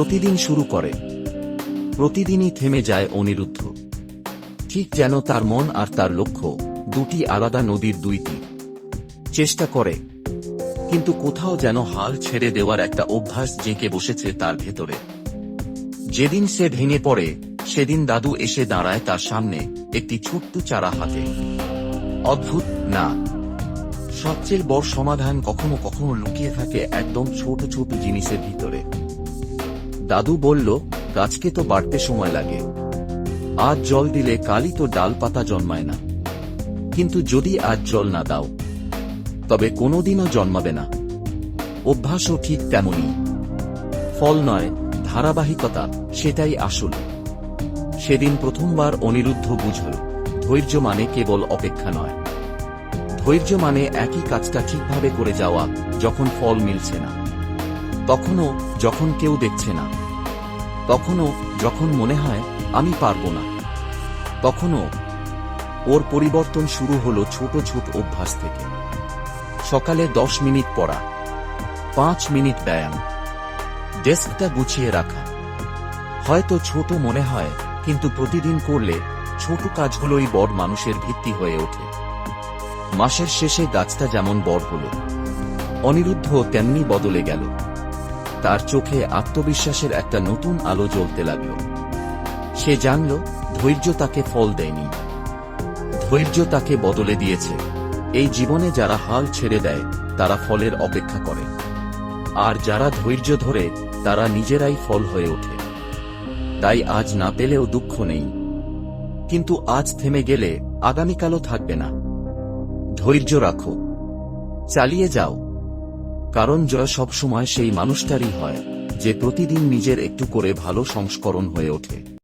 প্রতিদিন শুরু করে। প্রতিদিনই থেমে যায় অনিরুদ্ধ। ঠিক যেন তার মন আর তার লক্ষ্য দুটি আলাদা নদীর দুই তীর চেষ্টা করে। কিন্তু কোথাও যেন হাল ছেড়ে দেওয়ার একটা অভ্যাস জেঁকে বসেছে তার ভেতরে। যেদিন সে ভেঙে পড়ে, সেদিন দাদু এসে দাঁড়ায় তার সামনে একটি ছোট্ট চারা হাতে। অদ্ভুত, না। সবচেয়ে বড় সমাধান কখনো কখনো লুকিয়ে থাকে একদম ছোট ছোট জিনিসের ভিতরে। দাদু বলল, গাছকে তো বাড়তে সময় লাগে। আজ জল দিলে কালই তো ডাল পাতা জন্মায় না। কিন্তু যদি আজ জল না দাও, তবে কোনোদিনও জন্মাবে না। অভ্যাসও ঠিক তেমনই। ফল নয়, ধারাবাহিকতা, সেটাই আসল। সেদিন প্রথমবার অনিরুদ্ধ বুঝল, ধৈর্য মানে কেবল অপেক্ষা নয়। ধৈর্য মানে একই কাজটা ঠিকভাবে করে যাওয়া, যখন ফল মিলছে না। তখনও যখন কেউ দেখছে না। তখনও যখন মনে হয়, আমি পারব না। তখনও ওর পরিবর্তন শুরু হলো ছোট ছোট অভ্যাস থেকে। সকালে দশ মিনিট পড়া, পাঁচ মিনিট ব্যায়াম, ডেস্কটা গুছিয়ে রাখা। হয়তো ছোট মনে হয়, কিন্তু প্রতিদিন করলে ছোট কাজগুলোই বড় মানুষের ভিত্তি হয়ে ওঠে। মাসের শেষে গাছটা যেমন বড় হল, অনিরুদ্ধ তেমনি বদলে গেল। তার চোখে আত্মবিশ্বাসের একটা নতুন আলো জ্বলতে লাগল। সে জানল, ধৈর্য তাকে ফল দেয়নি। ধৈর্য তাকে বদলে দিয়েছে। এই জীবনে যারা হাল ছেড়ে দেয়, তারা ফলের অপেক্ষা করে। আর যারা ধৈর্য ধরে, তারা নিজেরাই ফল হয়ে ওঠে। তাই আজ না পেলেও দুঃখ নেই। কিন্তু আজ থেমে গেলে আগামীকালও থাকবে না। ধৈর্য রাখো। চালিয়ে যাও। কারণ জয় সবসময় সেই মানুষটারই হয়, যে প্রতিদিন নিজের একটু করে ভালো সংস্করণ হয়ে ওঠে।